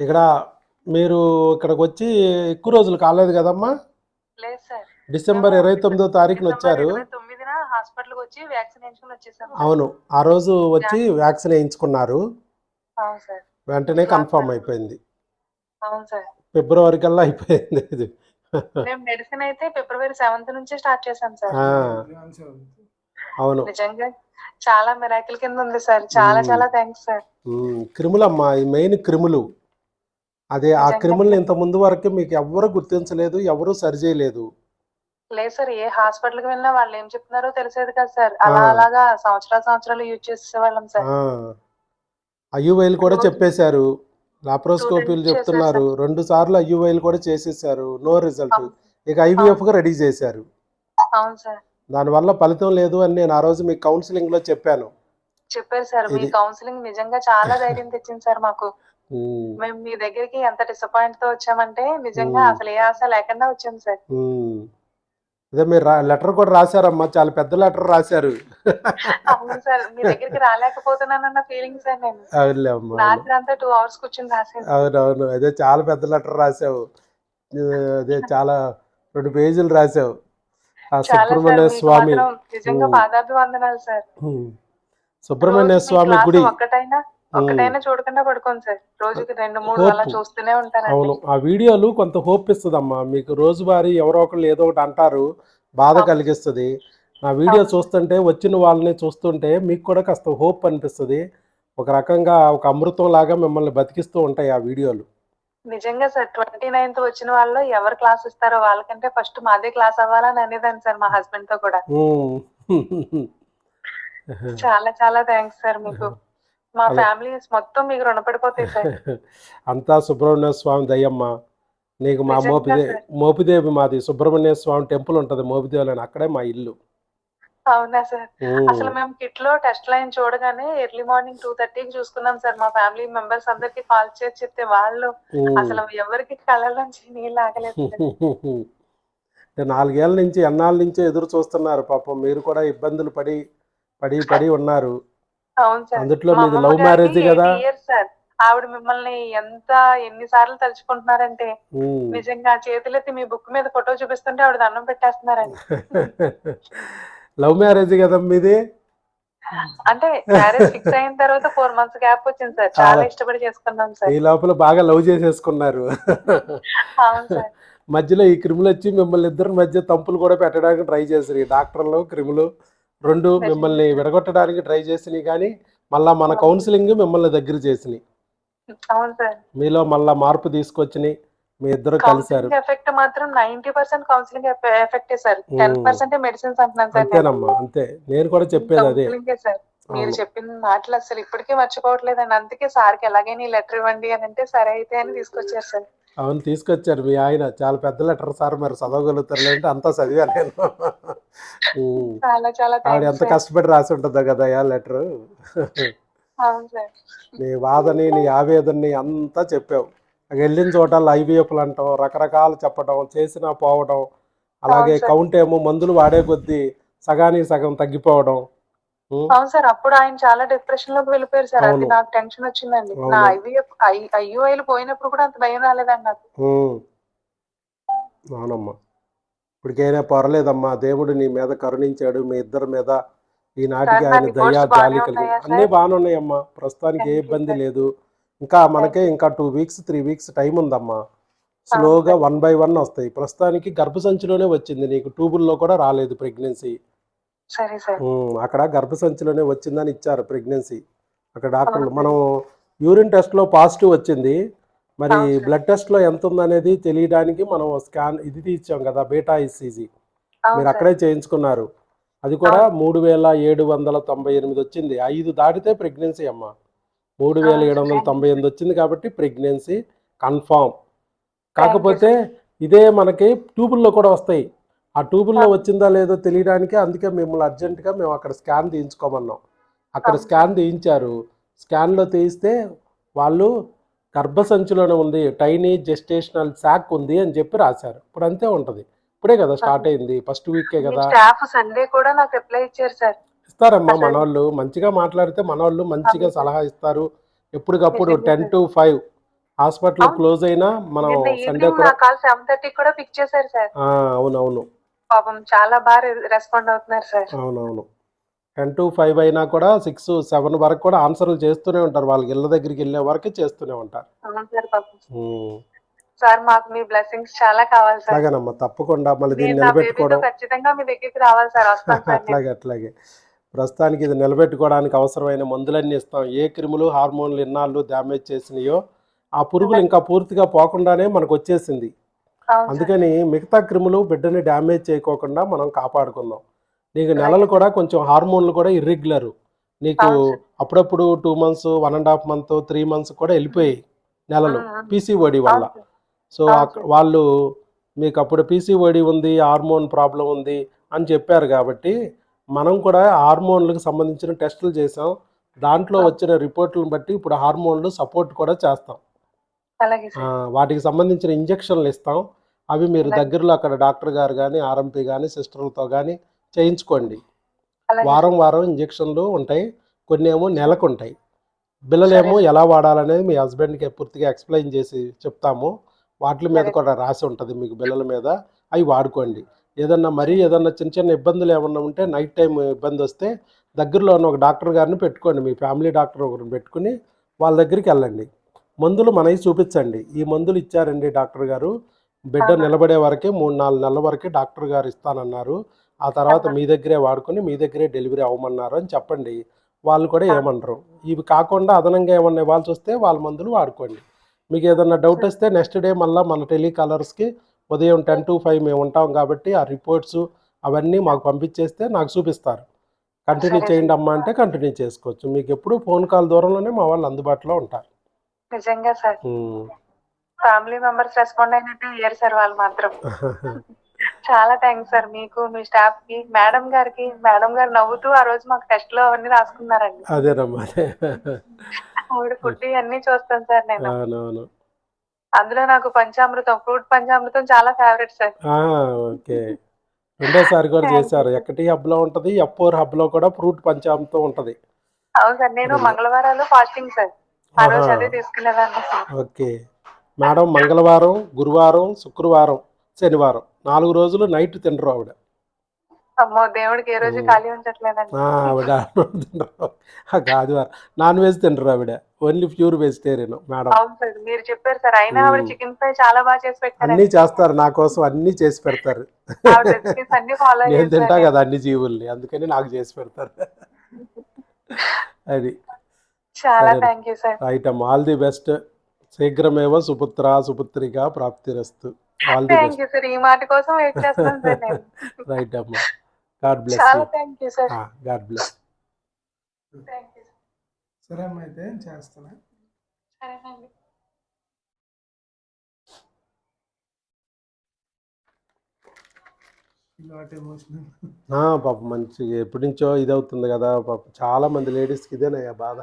ఇక్కడ మీరు ఇక్కడికి వచ్చి ఎక్కువ రోజులు కాలేదు కదమ్మా? లేదు సార్. డిసెంబర్ ఇరవై తొమ్మిదో తారీఖున వచ్చారు. తొమ్మిదిన హాస్పిటల్కి వచ్చి వ్యాక్సిన్ వేయించుకుని వచ్చేసాం సార్. అవును ఆ రోజు వచ్చి వ్యాక్సిన్ వేయించుకున్నారు. అవును సార్. వెంటనే కన్ఫర్మ్ అయిపోయింది. అవును సార్. ఫిబ్రవరి కల్లా అయిపోయింది ఇది. మేము మెడిసిన్ అయితే ఫిబ్రవరి సెవెంత్ నుంచి స్టార్ట్ చేసాం సార్. అవును. నిజంగా చాలా మిరాకిల్ కింద ఉంది సార్. చాలా. చాలా థ్యాంక్స్ సార్. క్రిములమ్మా ఈ మెయిన్ క్రిములు. అదే ఆ. క్రిముల్ని ఇంత ముందు వరకు మీకు ఎవ్వరు గుర్తించలేదు ఎవరు సరి చేయలేదు లేదు సార్ ఏ హాస్పిటల్కి వెళ్ళినా వాళ్ళు ఏం చెప్తున్నారో తెలిసేది కదా సార్. అలా. అలాగా సంవత్సరాలు సంవత్సరాలు యూజ్ చేసేవాళ్ళం సార్. అయ్యువైలు కూడా చెప్పేశారు. లాప్రోస్కోపీలు చెప్తున్నారు. రెండు సార్లు అయ్యువైలు కూడా చేసేసారు నో రిజల్ట్. ఇక ఐవీఎఫ్గా రెడీ చేశారు. అవును సార్. దానివల్ల ఫలితం లేదు అని నేను ఆ రోజు మీకు కౌన్సిలింగ్లో చెప్పాను. చెప్పారు సార్. మీ కౌన్సిలింగ్ నిజంగా చాలా ధైర్యం తెచ్చింది సార్ మాకు. మేము మీ దగ్గరికి ఎంత డిసప్పాయింట్తో వచ్చామంటే నిజంగా. అసలు ఏ ఆశ లేకుండా వచ్చాం సార్. అదే మీరు లెటర్ కూడా రాశారమ్మా చాలా పెద్ద లెటర్ రాశారు అవును సార్ మీ దగ్గరికి రాలేకపోతున్నానన్న ఫీలింగ్ సార్ నేను అవునులే అమ్మా అవును. రాత్రి అంతా టూ అవర్స్ కూర్చొని రాసాను అవునవును అదే చాలా పెద్ద లెటర్ రాసావు అదే చాలా రెండు పేజీలు రాసావు ఆ సుబ్రహ్మణ్య స్వామి నిజంగా. పాదాభివందనాలు సార్. సుబ్రహ్మణ్య స్వామి గుడి ఒక్కటైనా ఉమ్. ఒక్కటైనా చూడకుండా పడుకోండి సార్ రోజుకి రెండు మూడు. అలా చూస్తూనే అవును ఉంటానండి ఆ వీడియోలు కొంత హోప్ ఇస్తుందమ్మా మీకు రోజువారీ ఎవరో ఒకళ్ళు ఏదో ఒకటి అంటారు బాధ అవును. కలిగిస్తుంది నా వీడియో అవును. చూస్తుంటే వచ్చిన వాళ్ళని చూస్తుంటే మీకు కూడా కాస్త హోప్ అనిపిస్తుంది ఒక రకంగా ఒక అమృతం లాగా మిమ్మల్ని బతికిస్తూ ఉంటాయి ఆ వీడియోలు నిజంగా సార్ ట్వంటీ నైన్త్ వచ్చిన వాళ్ళు ఎవరు క్లాస్ ఇస్తారో వాళ్ళకంటే ఫస్ట్ మాదే క్లాస్ అవ్వాలని అనేదాన్ని సార్ మా హస్బెండ్తో కూడా. చాలా చాలా థ్యాంక్స్ సార్ మీకు మా. ఫ్యామిలీస్ మొత్తం మీకు రుణపడిపోతాయి సార్. అంతా సుబ్రహ్మణ్య స్వామి దయ్యమ్మ నీకు మా మోపిదే. మోపిదేవి మాది. సుబ్రహ్మణ్య స్వామి టెంపుల్ ఉంటుంది. మోపిదేవి అని అక్కడే మా ఇల్లు. అవునా సార్. అసలు మేము కిట్లో టెస్ట్ లైన్ చూడగానే ఎర్లీ మార్నింగ్ టూ థర్టీకి చూసుకున్నాం సార్. మా ఫ్యామిలీ మెంబర్స్ అందరికి కాల్ చేసి చెప్తే వాళ్ళు. అసలు ఎవరికి కళ్ళలోంచి నీళ్ళు ఆగలేదు నాలుగేళ్ళ నుంచి ఎన్నాళ్ళ నుంచో ఎదురు చూస్తున్నారు. పాపం మీరు కూడా ఇబ్బందులు పడి పడి పడి ఉన్నారు. అవును సార్. అందుట్లో మీది లవ్ మ్యారేజ్ కదా? 80 years సార్. ఆవిడ మిమ్మల్ని ఎంత ఎన్నిసార్లు తలుచుకుంటున్నారంటే. నిజంగా చేతులెత్తి మీ బుక్ మీద ఫోటో చూపిస్తుంటే ఆవిడ దండం పెట్టేస్తున్నారండి. లవ్ మ్యారేజ్ కదా మీది? అంటే మ్యారేజ్ ఫిక్స్ అయిన తర్వాత ఫోర్ మంత్స్ గ్యాప్ వచ్చింది సార్. చాలా. ఇష్టపడి చేసుకున్నాం సార్. ఈ లోపల బాగా లవ్ చేసేసుకున్నారు. మధ్యలో ఈ క్రిములు వచ్చి మిమ్మల్ని ఇద్దరి మధ్య తంపులు కూడా పెట్టడానికి ట్రై చేసినాయి ఈ డాక్టర్లు క్రిములు. రెండు. మిమ్మల్ని విడగొట్టడానికి ట్రై చేసినాయి కానీ మళ్ళా మన. కౌన్సిలింగ్ మిమ్మల్ని దగ్గర చేసినాయి మీలో మళ్ళా మార్పు తీసుకొచ్చినాయి మీ ఇద్దరు కౌన్సిలింగ్ ఎఫెక్ట్ మాత్రం ninety percent counselling effect sir ten hmm. Percent medicines అంటున్నాను సార్. అంతేనమ్మా అంతే నేను కూడా చెప్పేది అదే సార్ మీరు. చెప్పిన మాటలు అసలు ఇప్పటికీ మర్చిపోవట్లేదండి అందుకే సార్కి ఎలాగైనా ఈ లెటర్ ఇవ్వండి అని అంటే సరే అయితే అని తీసుకొచ్చారు సార్ అవును తీసుకొచ్చారు మీ ఆయన చాలా పెద్ద లెటర్ సార్ మరి చదవగలుగుతారు అంటే అంతా చదివాను నేను. చాలా చాలా ఆవిడ ఎంత కష్టపడి రాసి ఉంటుందో కదా ఆ లెటర్. నీ బాధని నీ ఆవేదనని అంతా చెప్పావు. వెళ్ళిన చోట ఐవీఎఫ్లు అంటాం రకరకాలు చెప్పడం చేసినా పోవడం అలాగే. కౌంట్ ఏమో మందులు వాడే కొద్దీ సగానికి సగం తగ్గిపోవడం. అవును సార్ అప్పుడు ఆయన చాలా డిప్రెషన్లోకి వెళ్ళిపోయారు సార్. అది. నాకు టెన్షన్ వచ్చిందండి. నా ఐవీఎఫ్ ఐయుఐలు పోయినప్పుడు కూడా అంత భయం రాలేదండి నాకు. అవునమ్మా. ఇప్పటికైనా పర్లేదమ్మా. దేవుడు నీ మీద కరుణించాడు. మీ ఇద్దరి మీద ఈనాటికి ఆయన దయా జాలి కలిగి అన్నీ? బాగానే ఉన్నాయమ్మా. ప్రస్తుతానికి ఏ ఇబ్బంది. లేదు. ఇంకా మనకే ఇంకా two weeks three weeks time ఉందమ్మా. స్లోగా. వన్ బై వన్ వస్తాయి. ప్రస్తుతానికి గర్భసంచిలోనే వచ్చింది నీకు. ట్యూబుల్లో కూడా రాలేదు ప్రెగ్నెన్సీ అక్కడ గర్భసంచిలోనే వచ్చిందని ఇచ్చారు ప్రెగ్నెన్సీ అక్కడ డాక్టర్లు. మనం యూరిన్ టెస్ట్లో పాజిటివ్ వచ్చింది. మరి. బ్లడ్ టెస్ట్లో ఎంత ఉందనేది తెలియడానికి మనం స్కాన్ ఇది తీర్చాం కదా బేటా ఇసిజీ అవును మీరు అక్కడే చేయించుకున్నారు. అది కూడా. మూడు వేల ఏడు వందల తొంభై ఎనిమిది వచ్చింది. ఐదు దాటితే ప్రెగ్నెన్సీ అమ్మ. మూడు వేల ఏడు వందల తొంభై ఎనిమిది వచ్చింది కాబట్టి ప్రెగ్నెన్సీ కన్ఫామ్ కాకపోతే ఇదే మనకి ట్యూబుల్లో కూడా వస్తాయి. ఆ ట్యూబుల్లో. వచ్చిందా లేదో తెలియడానికి అందుకే మిమ్మల్ని అర్జెంటుగా మేము అక్కడ స్కాన్ తీయించుకోమన్నాం. అక్కడ. స్కాన్ తీయించారు. స్కాన్లో తీయిస్తే వాళ్ళు గర్భసంచిలోనే ఉంది టైనీ జెస్టేషనల్ శాక్ ఉంది అని చెప్పి రాశారు. ఇప్పుడు అంతే ఉంటుంది. ఇప్పుడే కదా స్టార్ట్ అయింది ఫస్ట్ వీకే కదా. స్టాఫ్ సండే కూడా నాకు రిప్లై ఇచ్చారు సార్. ఇస్తారమ్మా మనోళ్ళు మంచిగా మాట్లాడితే మనోళ్ళు మంచిగా. సలహా ఇస్తారు. ఎప్పటికప్పుడు ten. To five hospital. Close అయినా మనం సండే కూడా నా కాల్ సెవెన్ థర్టీ కూడా పిక్ చేశారు సార్. ఆ, అవునవును. పాపం చాలా బాగా రెస్పాండ్ అవుతున్నారు సార్. అవునవును. టెన్ టు ఫైవ్ అయినా కూడా సిక్స్ సెవెన్ వరకు కూడా ఆన్సర్లు చేస్తూనే ఉంటారు. వాళ్ళకి ఇళ్ళ దగ్గరికి వెళ్ళే వరకు చేస్తూనే ఉంటారు. సార్ మాకు మీ బ్లెస్సింగ్స్ చాలా కావాలి సార్. అలాగేనమ్మా తప్పకుండా మళ్ళీ నేను దీన్ని నిలబెట్టుకోవడం ఖచ్చితంగా మీ దగ్గరికి రావాలి సార్. అట్లాగే అట్లాగే. ప్రస్తుతానికి ఇది నిలబెట్టుకోవడానికి అవసరమైన మందులన్నీ ఇస్తాం. ఏ క్రిములు హార్మోన్లు ఇన్నాళ్ళు డ్యామేజ్ చేసినాయో ఆ పురుగులు ఇంకా పూర్తిగా పోకుండానే మనకు వచ్చేసింది. అందుకని మిగతా క్రిములు బిడ్డని డ్యామేజ్ చేయకోకుండా మనం కాపాడుకుందాం. నీకు నెలలు కూడా కొంచెం హార్మోన్లు కూడా ఇర్రెగ్యులర్ నీకు. అప్పుడప్పుడు two months one and half month three months కూడా వెళ్ళిపోయాయి నెలలు. పీసీఓడి వల్ల. సో వాళ్ళు మీకు అప్పుడు పీసీఓడి ఉంది హార్మోన్ ప్రాబ్లం ఉంది అని చెప్పారు కాబట్టి మనం కూడా హార్మోన్లకు సంబంధించిన టెస్టులు చేసాం దాంట్లో వచ్చిన రిపోర్ట్లను బట్టి ఇప్పుడు హార్మోన్లు సపోర్ట్ కూడా చేస్తాం వాటికి సంబంధించిన ఇంజక్షన్లు ఇస్తాం అవి మీరు. దగ్గరలో అక్కడ డాక్టర్ గారు కానీ ఆర్ఎంపీ కానీ సిస్టర్లతో కానీ చేయించుకోండి. వారం వారం ఇంజక్షన్లు ఉంటాయి. కొన్ని ఏమో నెలకు ఉంటాయి. బిల్లలేమో ఎలా వాడాలనేది మీ హస్బెండ్కి పూర్తిగా ఎక్స్ప్లెయిన్ చేసి చెప్తాము. వాటి మీద. కూడా రాసి ఉంటుంది మీకు బిల్లల మీద. అవి వాడుకోండి. ఏదన్నా మరీ ఏదన్నా చిన్న చిన్న ఇబ్బందులు ఏమన్నా ఉంటే నైట్ టైం ఇబ్బంది వస్తే దగ్గరలో ఉన్న ఒక డాక్టర్ గారిని పెట్టుకోండి. మీ ఫ్యామిలీ డాక్టర్ ఒకరిని పెట్టుకుని వాళ్ళ దగ్గరికి వెళ్ళండి. మందులు మనవి చూపించండి. ఈ మందులు ఇచ్చారండి డాక్టర్ గారు. బిడ్డ. నిలబడే వరకే మూడు నాలుగు నెలల వరకు డాక్టర్ గారు ఇస్తానన్నారు. ఆ తర్వాత. మీ దగ్గరే వాడుకొని మీ దగ్గరే డెలివరీ అవ్వమన్నారు అని చెప్పండి వాళ్ళు కూడా. ఏమనరు ఇవి కాకుండా అదనంగా ఏమన్నా ఇవ్వాల్సి వస్తే వాళ్ళ మందులు వాడుకోండి మీకు ఏదన్నా డౌట్ వస్తే నెక్స్ట్ డే మళ్ళీ మన టెలికాలర్స్కి ఉదయం టెన్ టు ఫైవ్ మేము ఉంటాం కాబట్టి ఆ రిపోర్ట్స్ అవన్నీ మాకు పంపించేస్తే నాకు చూపిస్తారు కంటిన్యూ చేయండి. అమ్మా అంటే కంటిన్యూ చేసుకోవచ్చు మీకు ఎప్పుడు ఫోన్ కాల్ దూరంలోనే మా వాళ్ళు అందుబాటులో ఉంటారు నిజంగా సార్. ఫ్యామిలీ మెంబర్స్ రెస్పాండ్ అయినట్టు అయ్యారు సార్ వాళ్ళు మాత్రం చాలా థ్యాంక్స్ సార్ మీకు మీ స్టాఫ్కి మేడం గారికి మేడం గారు నవ్వుతూ ఆ రోజు మాకు టెస్ట్లో అవన్నీ రాసుకున్నారండి. అదే ఆవిడ ఫుడ్ అన్ని చూస్తాను సార్ నేను. అవునవును. అందులో నాకు పంచామృతం ఫ్రూట్ పంచామృతం చాలా ఫేవరెట్ సార్. ఓకే. రెండోసారి కూడా చేశారు. ఎక్కటి హబ్లో ఉంటుంది ఎఫ్ ఫోర్ హబ్లో కూడా ఫ్రూట్ పంచామృతం ఉంటుంది. అవును సార్ నేను. మంగళవారాలు ఫాస్టింగ్ సార్. ఆ రోజు. అదే తీసుకునేదాన్ని ఓకే. మేడం మంగళవారం గురువారం శుక్రవారం. శనివారం. నాలుగు రోజులు నైట్ తినరు ఆవిడ. అమ్మో దేవుడికి ఏ రోజు ఉమ్. ఖాళీ ఉంచట్లేదండి ఆ, ఆవిడ ఆదివారం. నాన్ వెజ్ తినరు ఆవిడ. Only pure vegetarian madam. అవును సార్ మీరు చెప్పారు సార్ అయినా ఆవిడ. చికెన్ ఫ్రై చాలా బాగా చేసి అన్నీ చేస్తారు నా కోసం అన్నీ చేసి పెడతారు. నేను తింటా కదా అన్ని జీవుల్ని అందుకని నాకు చేసి పెడతారు. అది. చాలా. Thank you sir. రైట్ అమ్మ ఆల్ ది బెస్ట్. శీఘ్రమేవ సుపుత్ర సుపుత్రిక ప్రాప్తిరస్తు. All the thank best you sir ఈ మాట కోసం వెయిట్ చేస్తున్నాను సార్ నేను. రైట్ అమ్మ. గాడ్ బ్లెస్ చాలా సార్ గాడ్ బ్లెస్ సరే అమ్మ అయితే సరేనండి పాప మంచి ఎప్పటి నుంచో ఇది అవుతుంది కదా పాప చాలా మంది లేడీస్కి ఇదేనయ్యా బాధ.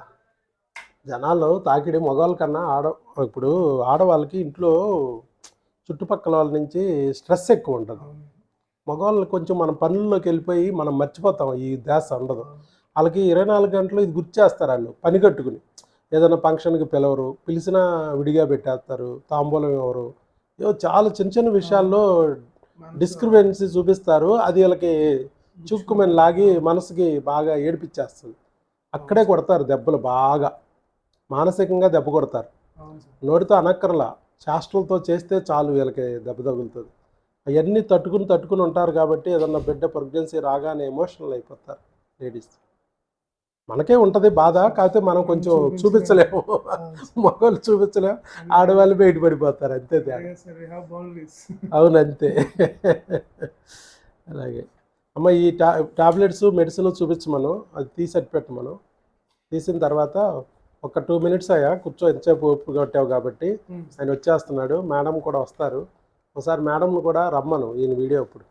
జనాలు తాకిడి మగవాళ్ళ కన్నా ఆడ ఇప్పుడు ఆడవాళ్ళకి ఇంట్లో చుట్టుపక్కల వాళ్ళ నుంచి స్ట్రెస్ ఎక్కువ ఉంటుంది. మగవాళ్ళు కొంచెం మన పనుల్లోకి వెళ్ళిపోయి మనం మర్చిపోతాం ఈ ధ్యాస ఉండదు. వాళ్ళకి ఇరవై నాలుగు గంటలు ఇది గుర్తు చేస్తారు వాళ్ళు పని కట్టుకుని. ఏదైనా ఫంక్షన్కి పిలవరు పిలిచినా విడిగా పెట్టేస్తారు తాంబూలం ఎవరు ఏవో చాలా చిన్న చిన్న విషయాల్లో డిస్క్రిపెన్సీ చూపిస్తారు అది వీళ్ళకి చుక్కుమని లాగి మనసుకి బాగా ఏడిపించేస్తుంది అక్కడే కొడతారు దెబ్బలు బాగా. మానసికంగా దెబ్బ కొడతారు. నోటితో అనక్కర్లా. శాస్త్రాలతో చేస్తే చాలు వీళ్ళకి దెబ్బ తగులుతుంది. అవన్నీ తట్టుకుని తట్టుకుని ఉంటారు కాబట్టి ఏదన్నా బిడ్డ ప్రెగ్నెన్సీ రాగానే ఎమోషనల్ అయిపోతారు లేడీస్. మనకే ఉంటుంది బాధ కాకపోతే మనం కొంచెం చూపించలేము. మగవాళ్ళు చూపించలేము. ఆడవాళ్ళు బయట పడిపోతారు అంతే అవును అంతే అలాగే. అమ్మ ఈ టా టాబ్లెట్స్ మెడిసిన్ చూపించమను అది తీసెట్ పెట్టమను. తీసిన తర్వాత ఒక టూ మినిట్స్ అయ్యా కూర్చో ఎంతసేపు ఓపిక కొట్టావు కాబట్టి ఆయన వచ్చేస్తున్నాడు మేడం కూడా వస్తారు. ఒకసారి మేడంను కూడా రమ్మను ఈయన వీడియో ఇప్పుడు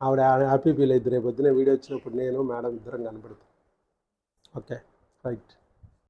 ఆవిడ హ్యాపీ ఫీల్ అయింది రేపు పొద్దున వీడియో వచ్చినప్పుడు నేను మేడం ఇద్దరం కనపడుతాం. Okay right